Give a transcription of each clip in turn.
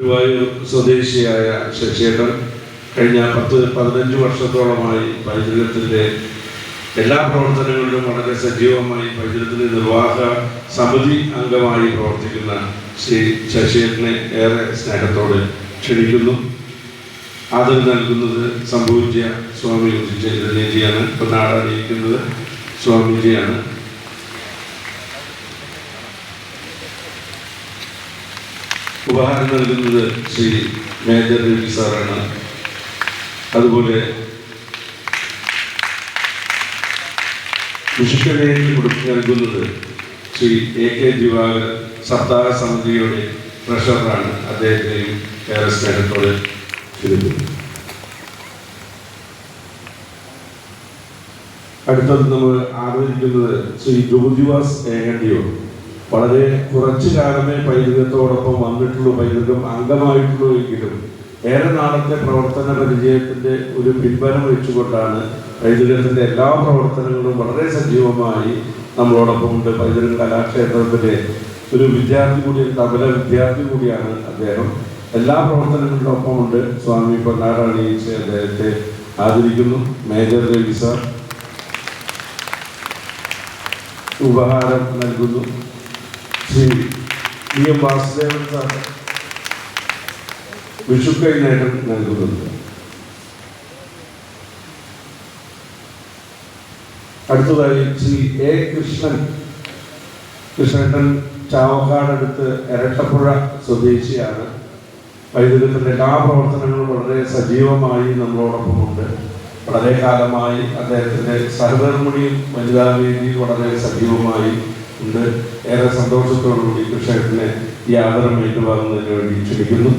ഗുരുവായൂർ സ്വദേശിയായ ശശിയേട്ടൻ കഴിഞ്ഞ പത്ത് പതിനഞ്ച് വർഷത്തോളമായി പൈതൃകത്തിന്റെ എല്ലാ പ്രവർത്തനങ്ങളിലും വളരെ സജീവമായി പൈതൃകത്തിന്റെ നിർവാഹ സമിതി അംഗമായി പ്രവർത്തിക്കുന്ന ശ്രീ ശശിയേട്ടനെ ഏറെ സ്നേഹത്തോട് ക്ഷണിക്കുന്നു. ആദരം നൽകുന്നത് സംഭവിച്ച സ്വാമി ചൈതന്യജിയാണ് ഇപ്പം നാടാനിരിക്കുന്നത് സ്വാമിജിയാണ്. ഉപഹാരം നൽകുന്നത് ശ്രീ മേജർ രവി സാറാണ്. അതുപോലെ വിശുദ്ധനേക്ക് കൊടുത്തു നൽകുന്നത് ശ്രീ എ കെ ദിവാകർ സപ്താഹ സമിതിയുടെ ട്രഷററാണ്. അദ്ദേഹത്തെയും ഏറെ സ്നേഹത്തോടെ അടുത്തത് നമ്മൾ ആദരിക്കുന്നത് ശ്രീ ജ്യോതിവാസ് ഏകണ്ടിയോ വളരെ കുറച്ചു കാലമേ പൈതൃകത്തോടൊപ്പം വന്നിട്ടുള്ളൂ പൈതൃകം അംഗമായിട്ടുള്ളൂ എങ്കിലും ഏറെ നാളത്തെ പ്രവർത്തന പരിചയത്തിന്റെ ഒരു പിൻബലം വെച്ചുകൊണ്ടാണ് പൈതൃകത്തിന്റെ എല്ലാ പ്രവർത്തനങ്ങളും വളരെ സജീവമായി നമ്മളോടൊപ്പം ഉണ്ട്. പൈതൃക കലാക്ഷേത്രത്തിലെ ഒരു വിദ്യാർത്ഥി കൂടി തബല വിദ്യാർത്ഥി കൂടിയാണ് അദ്ദേഹം. എല്ലാ പ്രവർത്തനങ്ങളുടെ ഒപ്പമുണ്ട് സ്വാമി പൊന്നാട് അണിയിച്ച് അദ്ദേഹത്തെ ആദരിക്കുന്നു. Major Ravi sir. ഉപഹാരം നൽകുന്നു. ശ്രീ വാസുദേവൻ സാർ വിഷുക്കൈ നേട്ടം നൽകുന്നുണ്ട്. അടുത്തതായി ശ്രീ എ കൃഷ്ണൻ. കൃഷ്ണൻ ചാവക്കാടടുത്ത് എരട്ടപ്പുഴ സ്വദേശിയാണ്. വൈദ്യുതത്തിന്റെ എല്ലാ പ്രവർത്തനങ്ങളും വളരെ സജീവമായി നമ്മളോടൊപ്പമുണ്ട്. വളരെ കാലമായി സഹധർമ്മിണിയും വനിതാ വേദിയും വളരെ സജീവമായി ഉണ്ട് ഏറെ സന്തോഷത്തോടുകൂടി കൃഷ്ണേട്ടനെ ഈ ആദരം ഏറ്റുവാങ്ങുന്നതിന് വേണ്ടി ക്ഷണിക്കുന്നു.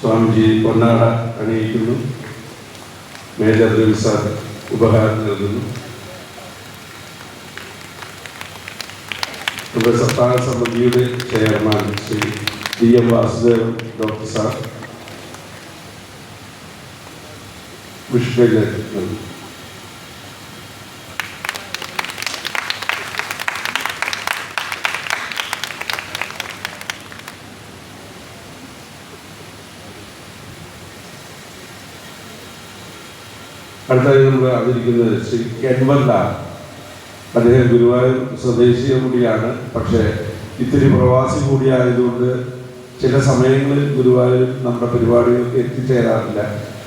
സ്വാമിജി പൊന്നാട അണിയിക്കുന്നു. മേജർ രവി സാർ ഉപഹാരം നൽകുന്നു. നമ്മുടെ സമിതിയുടെ chairman Shri D M Vasudevan doctor sir Vishnu നൽകുന്നു അടുത്തായി നമ്മൾ അറിഞ്ഞിരിക്കുന്നത് ശ്രീ കെൻവല്ല അദ്ദേഹം ഗുരുവായൂർ സ്വദേശിയ കൂടിയാണ്. പക്ഷേ ഇത്തിരി പ്രവാസി കൂടിയായതുകൊണ്ട് ചില സമയങ്ങളിൽ ഗുരുവായൂർ നമ്മുടെ പരിപാടികൾക്ക് എത്തിച്ചേരാറില്ല.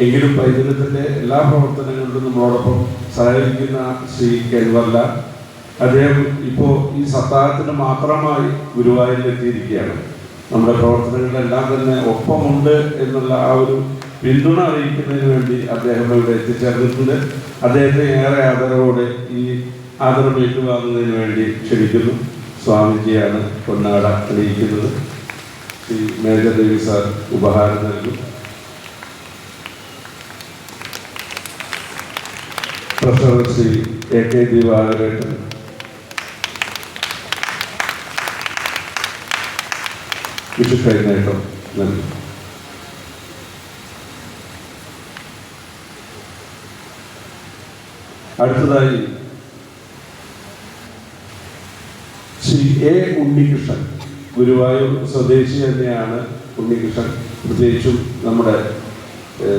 എങ്കിലും പൈതൃകത്തിന്റെ എല്ലാ പ്രവർത്തനങ്ങളിലും നമ്മളോടൊപ്പം സഹകരിക്കുന്ന ശ്രീ കെൻവല്ല അദ്ദേഹം ഇപ്പോൾ ഈ സപ്താഹത്തിന് മാത്രമായി ഗുരുവായൂരിൽ എത്തിയിരിക്കുകയാണ് നമ്മുടെ പ്രവർത്തനങ്ങളിലെല്ലാം തന്നെ ഒപ്പമുണ്ട് എന്നുള്ള ആ ഒരു പിന്തുണ അറിയിക്കുന്നതിന് വേണ്ടി അദ്ദേഹം ഇവിടെ എത്തിച്ചേർന്നിട്ടുണ്ട്. അദ്ദേഹത്തെ ഏറെ ആദരവോടെ ഈ ആദരം ഏറ്റുവാങ്ങുന്നതിന് വേണ്ടി ക്ഷണിക്കുന്നു. സ്വാമിജിയാണ് പൊന്നാട അറിയിക്കുന്നത്. ശ്രീ മേജർ ദേവി സാർ ഉപഹാരം നൽകും. പ്രൊഫസർ ശ്രീ എ കെ ദിവാകരേട്ടൻ. വിഷു കൈനേട്ടം നൽകും. അടുത്തതായി ശ്രീ എ ഉണ്ണികൃഷ്ണൻ. ഗുരുവായൂർ സ്വദേശി തന്നെയാണ് ഉണ്ണികൃഷ്ണൻ. പ്രത്യേകിച്ചും നമ്മുടെ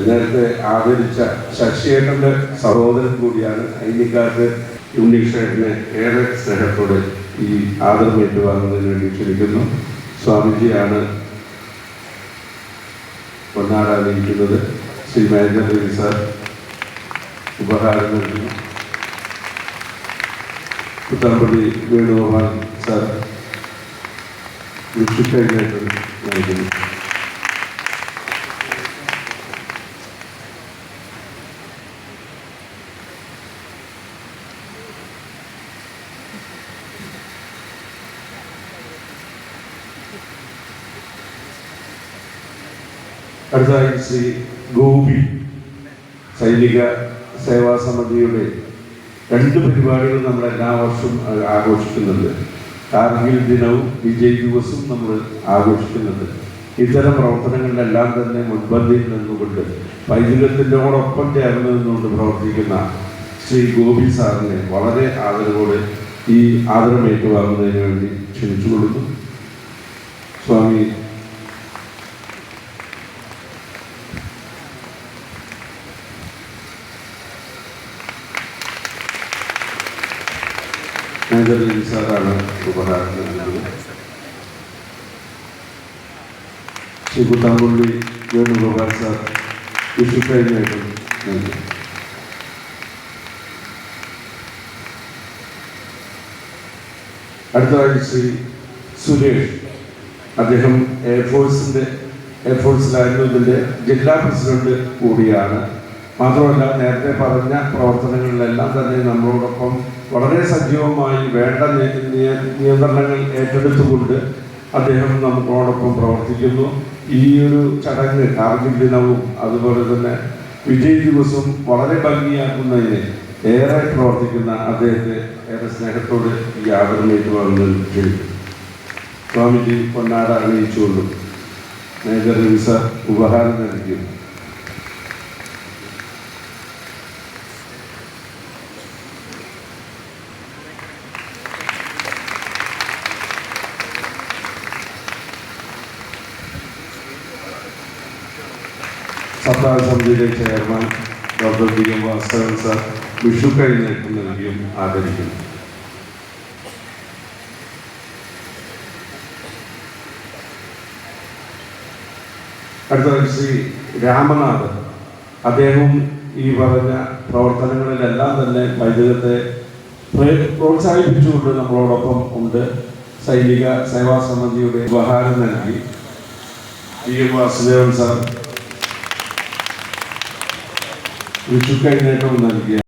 നേരത്തെ ആദരിച്ച ശശിയേട്ടന്റെ സഹോദരൻ കൂടിയാണ് ഐനിക്കാർക്ക് ഉണ്ണികൃഷ്ണനെ ഏറെ സ്നേഹത്തോടെ ഈ ആദരം ഏറ്റുവാങ്ങുന്നതിന് വേണ്ടി ക്ഷണിക്കുന്നു. സ്വാമിജിയാണ് പൊന്നാടാതിരിക്കുന്നത് ശ്രീ രവി സാർ ഉപഹാരം നൽകുന്നു. പുത്തമ്പള്ളി വേണുഗോപാൽ സാർ വിഷുക്കൈനായിട്ട് നൽകുന്നു അടുത്തതായി ശ്രീ ഗോപി സൈനിക സേവാ സമിതിയുടെ രണ്ട് പരിപാടികൾ നമ്മൾ എല്ലാ വർഷവും ആഘോഷിക്കുന്നുണ്ട്. കാർഗിൽ ദിനവും വിജയ് ദിവസവും നമ്മൾ ആഘോഷിക്കുന്നുണ്ട്. ഇത്തരം പ്രവർത്തനങ്ങളിലെല്ലാം തന്നെ മുൻപന്തിയിൽ നിന്നുകൊണ്ട് പൈതൃകത്തിന്റെയോടൊപ്പം ചേർന്ന് നിന്നുകൊണ്ട് പ്രവർത്തിക്കുന്ന ശ്രീ ഗോപി സാറിനെ വളരെ ആദരവോടെ ഈ ആദരം വേണ്ടി ക്ഷണിച്ചു കൊടുക്കും സ്വാമി മാനേജർ രവി സാറാണ് ഉപഹാരം നൽകുന്നത് ശ്രീ കുത്താമ്പുള്ളി വേണുഗോപാൽ സാർ വിഷു കഴിഞ്ഞായിട്ടും നൽകി അടുത്തതായി ശ്രീ സുരേഷ്. അദ്ദേഹം എയർഫോഴ്സിന്റെ എയർഫോഴ്സിലായിരുന്നു ഇതിന്റെ ജില്ലാ പ്രസിഡന്റ് കൂടിയാണ്. മാത്രമല്ല നേരത്തെ പറഞ്ഞ പ്രവർത്തനങ്ങളിലെല്ലാം തന്നെ നമ്മളോടൊപ്പം വളരെ സജീവമായി വേണ്ട നിയ- നിയ- നിയന്ത്രണങ്ങൾ ഏറ്റെടുത്തുകൊണ്ട് അദ്ദേഹം നമ്മളോടൊപ്പം പ്രവർത്തിക്കുന്നു. ഈ ഒരു ചടങ്ങ് കാർഗിൽ ദിനവും അതുപോലെ തന്നെ വിജയ് ദിവസവും വളരെ ഭംഗിയാക്കുന്നതിന് ഏറെ പ്രവർത്തിക്കുന്ന അദ്ദേഹത്തെ ഏറെ സ്നേഹത്തോടെ ഈ ആദരമേറ്റ് വന്ന് സ്വാമിജി പൊന്നാട അണിയിച്ചുകൊണ്ടും മേജർ ഉപഹാരം നൽകിയും സപ്താഹ സമിതിയിലെ chairman doctor B M Vasthavan sir Vishu കഴിഞ്ഞേക്കും നൽകിയും ആദരിക്കുന്നു. അടുത്ത ശ്രീ രാമനാഥൻ. അദ്ദേഹവും ഈ പറഞ്ഞ പ്രവർത്തനങ്ങളിലെല്ലാം തന്നെ വൈദ്യുതത്തെ പ്രോത്സാഹിപ്പിച്ചുകൊണ്ട് നമ്മളോടൊപ്പം ഉണ്ട്. സൈനിക സേവാ സമിതിയുടെ ഉപഹാരം നൽകി P M Vasudevan sir Vishu കൈനീട്ടം നൽകിയ